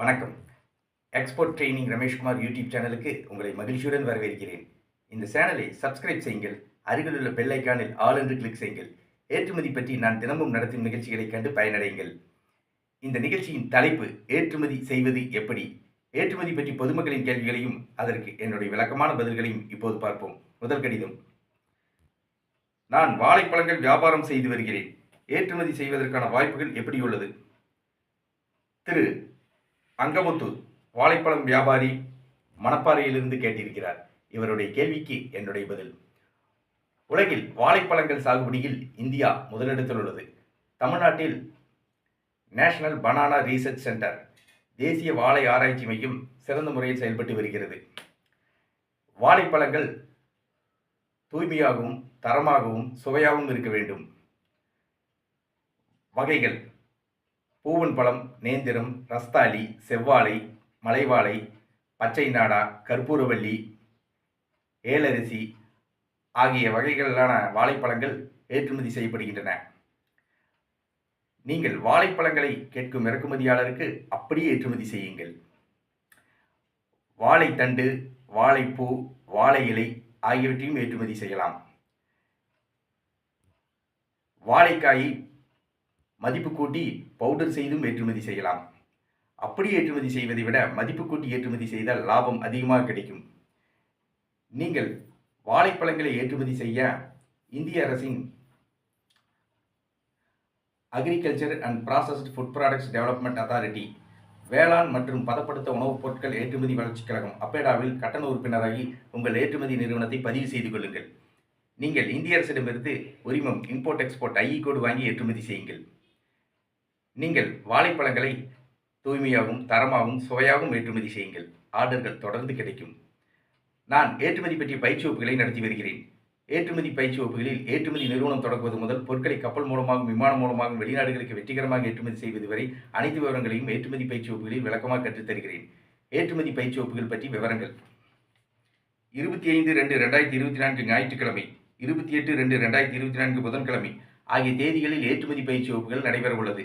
வணக்கம். Export training Rameshkumar YouTube சேனலுக்கு உங்களை மகிழ்ச்சியுடன் வரவேற்கிறேன். இந்த சேனலை சப்ஸ்கிரைப் செய்யுங்கள் அருகிலுள்ள பெல் ஐக்கானில் ஆல் என்று கிளிக் செய்யுங்கள். ஏற்றுமதி பற்றி நான் தினமும் நடத்தும் நிகழ்ச்சிகளை கண்டு பயனடையுங்கள். இந்த நிகழ்ச்சியின் தலைப்பு ஏற்றுமதி செய்வது எப்படி? ஏற்றுமதி பற்றி பொதுமக்களின் கேள்விகளையும் அதற்கு என்னுடைய விளக்கமான பதில்களையும் இப்போது பார்ப்போம். முதல் கடிதம். நான் வாழைப்பழங்கள் வியாபாரம் செய்து வருகிறேன். ஏற்றுமதி செய்வதற்கான வாய்ப்புகள் எப்படி உள்ளது? திரு. அங்கமுத்து வாழைப்பழம் வியாபாரி மணப்பாறையிலிருந்து கேட்டிருக்கிறார். இவருடைய கேள்விக்கு என்னுடைய பதில். உலகில் வாழைப்பழங்கள் சாகுபடியில் இந்தியா முதலிடத்தில் உள்ளது தமிழ்நாட்டில் நேஷனல் பனானா ரீசர்ச் சென்டர் தேசிய வாழை ஆராய்ச்சி மையம் சிறந்த முறையில் செயல்பட்டு வருகிறது. வாழைப்பழங்கள் தூய்மையாகவும் தரமாகவும் சுவையாகவும் இருக்க வேண்டும். வகைகள். பூவன் பழம் நேந்திரம் ரஸ்தாலி செவ்வாழை மலைவாழை பச்சை நாடா கற்பூரவள்ளி ஏலரிசி ஆகிய வகைகளிலான வாழைப்பழங்கள் ஏற்றுமதி செய்யப்படுகின்றன. நீங்கள் வாழைப்பழங்களை கேட்கும் இறக்குமதியாளருக்கு அப்படியே ஏற்றுமதி செய்யுங்கள். வாழைத்தண்டு வாழைப்பூ வாழை இலை ஆகியவற்றையும் ஏற்றுமதி செய்யலாம். வாழைக்காயை மதிப்பு கூட்டி பவுடர் செய்தும் ஏற்றுமதி செய்யலாம். அப்படி ஏற்றுமதி செய்வதை விட மதிப்பு கூட்டி ஏற்றுமதி செய்தால் லாபம் அதிகமாக கிடைக்கும். நீங்கள் வாழைப்பழங்களை ஏற்றுமதி செய்ய இந்திய அரசின் agriculture and processed food products development authority வேளாண் மற்றும் பதப்படுத்த உணவுப் பொருட்கள் ஏற்றுமதி வளர்ச்சிக் கழகம் அப்பேடாவில் கட்டண உறுப்பினராகி உங்கள் ஏற்றுமதி நிறுவனத்தை பதிவு செய்து கொள்ளுங்கள். நீங்கள் இந்திய அரசிடமிருந்து உரிமம் இம்போர்ட் எக்ஸ்போர்ட் ஐஇ கோடு வாங்கி ஏற்றுமதி செய்யுங்கள். நீங்கள் வாழைப்பழங்களை தூய்மையாகவும் தரமாகவும் சுவையாகவும் ஏற்றுமதி செய்யுங்கள். ஆர்டர்கள் தொடர்ந்து கிடைக்கும். நான் ஏற்றுமதி பற்றிய பயிற்சி வகுப்புகளை நடத்தி வருகிறேன். ஏற்றுமதி பயிற்சி வகுப்புகளில் ஏற்றுமதி நிறுவனம் தொடங்குவது முதல் பொருட்களை கப்பல் மூலமாகவும் விமானம் மூலமாகவும் வெளிநாடுகளுக்கு வெற்றிகரமாக ஏற்றுமதி செய்வது வரை அனைத்து விவரங்களையும் ஏற்றுமதி பயிற்சி வகுப்புகளில் விளக்கமாக கற்றுத் தருகிறேன். ஏற்றுமதி பயிற்சி வகுப்புகள் பற்றி விவரங்கள். இருபத்தி ஐந்து ரெண்டு ரெண்டாயிரத்தி இருபத்தி நான்கு ஞாயிற்றுக்கிழமை இருபத்தி எட்டு ரெண்டு ரெண்டாயிரத்தி இருபத்தி நான்கு புதன்கிழமை ஆகிய தேதிகளில் ஏற்றுமதி பயிற்சி வகுப்புகள் நடைபெற உள்ளது